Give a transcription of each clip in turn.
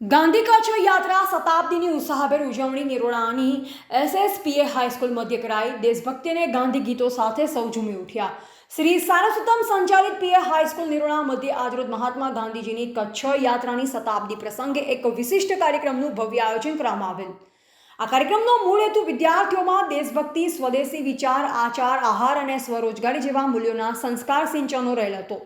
ગાંધી કચ્છ યાત્રા શતાબ્દીની ઉત્સાહભેર ઉજવણી નિરોણાની એસએસપીએ હાઈસ્કૂલ મધ્ય કરાઈ. દેશભક્તિ અને ગાંધી ગીતો સાથે સૌ ઝૂમી ઉઠ્યા. શ્રી સારસ્વતમ સંચાલિત પીએ હાઈસ્કૂલ નિરોણા મધ્ય આજરોજ મહાત્મા ગાંધીજીની કચ્છ યાત્રાની શતાબ્દી પ્રસંગે એક વિશિષ્ટ કાર્યક્રમનું ભવ્ય આયોજન કરવામાં આવેલ. આ કાર્યક્રમનો મૂળ હેતુ વિદ્યાર્થીઓમાં દેશભક્તિ, સ્વદેશી વિચાર, આચાર, આહાર અને સ્વરોજગારી જેવા મૂલ્યોના સંસ્કાર સિંચનો રહેલ હતો.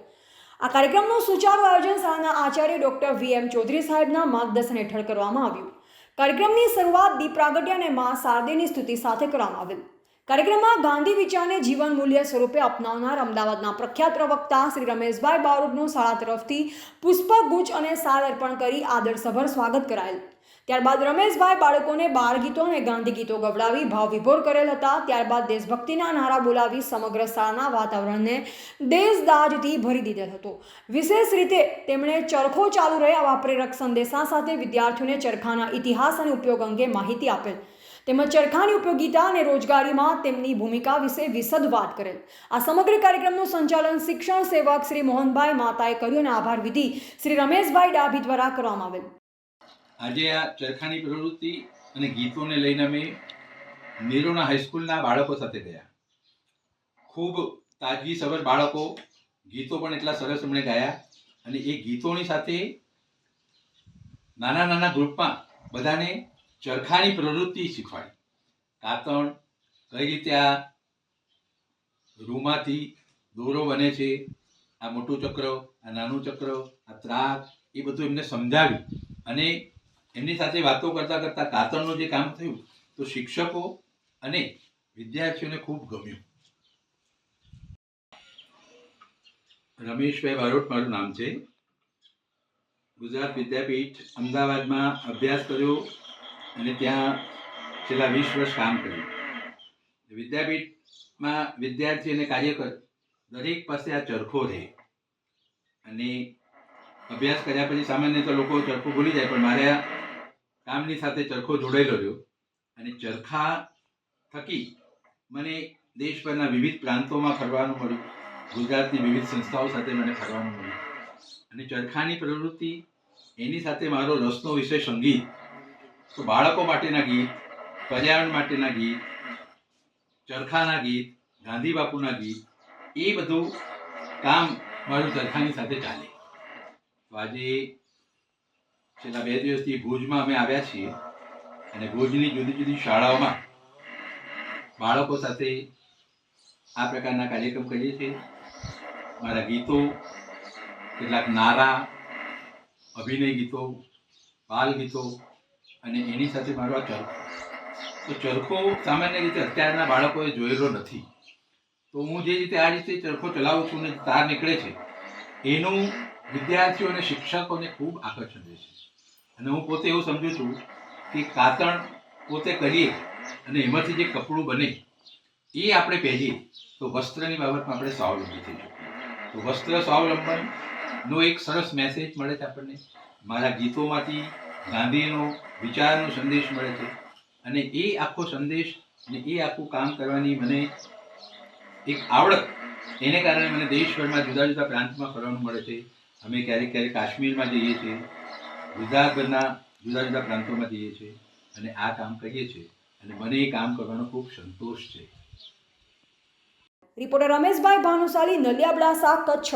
આ કાર્યક્રમનું સુચારુ આયોજન શાળાના આચાર્ય ડોક્ટર વી એમ ચૌધરી સાહેબના માર્ગદર્શન હેઠળ કરવામાં આવ્યું. કાર્યક્રમની શરૂઆત દીપ પ્રાગટ્ય અને મા શારદેની સ્તુતિ સાથે કરવામાં આવેલ. કાર્યક્રમમાં ગાંધી વિચારને જીવન મૂલ્ય સ્વરૂપે અપનાવનાર અમદાવાદના પ્રખ્યાત પ્રવક્તા શ્રી રમેશભાઈ બારોટનું શાળા તરફથી પુષ્પગુચ્છ અને સાર અર્પણ કરી આદરસભર સ્વાગત કરાયેલ. ત્યારબાદ રમેશભાઈ બાળકોને બાળ ગીતો અને ગાંધી ગીતો ગવડાવી ભાવ વિભોર કરેલ હતા. ત્યારબાદ દેશભક્તિના નારા બોલાવી સમગ્ર શાળાના વાતાવરણને દેશદાજથી ભરી દીધેલ હતો. વિશેષ રીતે તેમણે ચરખો ચાલુ રહે આવા પ્રેરક સંદેશા સાથે વિદ્યાર્થીઓને ચરખાના ઇતિહાસ અને ઉપયોગ અંગે માહિતી આપેલ. તેમજ ચરખાની ઉપયોગિતા અને રોજગારીમાં તેમની ભૂમિકા વિશે વિશદ વાત કરેલ. આ સમગ્ર કાર્યક્રમનું સંચાલન શિક્ષણ સેવક શ્રી મોહનભાઈ માતાએ કર્યું અને આભાર વિધિ શ્રી રમેશભાઈ ડાભી દ્વારા કરવામાં આવેલ. આજે આ ચરખાની પ્રવૃત્તિ અને ગીતોને લઈને અમે નિરોણા હાઈસ્કૂલના બાળકો સાથે ગયા. ખૂબ તાજગી સભર બાળકો, ગીતો પણ એટલા સરસ એમણે ગાયા અને એ ગીતોની સાથે નાના નાના ગ્રુપમાં બધાને ચરખાની પ્રવૃત્તિ શીખવાડી. કાતણ, કઈ રીતે આ રૂમાંથી દોરો બને છે, આ મોટું ચક્ર, આ નાનું ચક્ર, આ ત્રાક, એ બધું એમને સમજાવ્યું અને એમની સાથે વાતો કરતા કરતા કાતરનું જે કામ થયું, તો શિક્ષકો અને વિદ્યાર્થીઓને ખૂબ ગમ્યું. રમેશભાઈ બારોટ મારું નામ છે. ગુજરાત વિદ્યાપીઠ અમદાવાદમાં અભ્યાસ કર્યો અને ત્યાં છેલ્લા વીસ વર્ષ કામ કર્યું. વિદ્યાપીઠમાં વિદ્યાર્થી અને કાર્યકર દરેક પાસે આ ચરખો રહે. અને અભ્યાસ કર્યા પછી સામાન્ય તો લોકો ચરખો ભૂલી જાય, પણ મારે કામની સાથે ચરખો જોડાયેલો રહ્યો અને ચરખા થકી મને દેશભરના વિવિધ પ્રાંતોમાં ફરવાનું મળ્યું. ગુજરાતની વિવિધ સંસ્થાઓ સાથે મને ફરવાનું મળ્યું. અને ચરખાની પ્રવૃત્તિ, એની સાથે મારો રસનો વિષય સંગીત. તો બાળકો માટેના ગીત, પર્યાવરણ માટેના ગીત, ચરખાના ગીત, ગાંધી બાપુના ગીત, એ બધું કામ મારું ચરખાની સાથે ચાલે. તો આજે છેલ્લા બે દિવસથી ભુજમાં અમે આવ્યા છીએ અને ભુજની જુદી જુદી શાળાઓમાં બાળકો સાથે આ પ્રકારના કાર્યક્રમ કરીએ છીએ. મારા ગીતો, કેટલાક નારા, અભિનય ગીતો, બાલ ગીતો અને એની સાથે મારો આ ચરખો. તો ચરખો સામાન્ય રીતે અત્યારના બાળકોએ જોયેલો નથી. તો હું જે રીતે આ રીતે ચરખો ચલાવું છું ને તાર નીકળે છે, એનું વિદ્યાર્થીઓ અને શિક્ષકોને ખૂબ આકર્ષણ રહે છે. અને હું પોતે એવું સમજુ છું કે કાતણ પોતે કરીએ અને એમાંથી જે કપડું બને, એ આપણે પહેરીએ, તો વસ્ત્રની બાબતમાં આપણે સ્વાવલંબી થઈ શકીએ. તો વસ્ત્ર સ્વાવલંબનનો એક સરસ મેસેજ મળે છે આપણને. મારા ગીતોમાંથી ગાંધીનો વિચારનો સંદેશ મળે છે. અને એ આખો સંદેશ અને એ આખું કામ કરવાની મને એક આવડત, એને કારણે મને દેશભરમાં જુદા જુદા પ્રાંતમાં ફરવાનું મળે છે. અમે ક્યારેક ક્યારેક કાશ્મીરમાં જઈએ છીએ. ગુજરાતભરના જુદા જુદા પ્રાંતોમાં જઈએ છીએ અને આ કામ કરીએ છીએ અને મને એ કામ કરવાનો ખૂબ સંતોષ છે. રિપોર્ટર રમેશભાઈ ભાનુશાલી નલિયાબડાસા કચ્છ.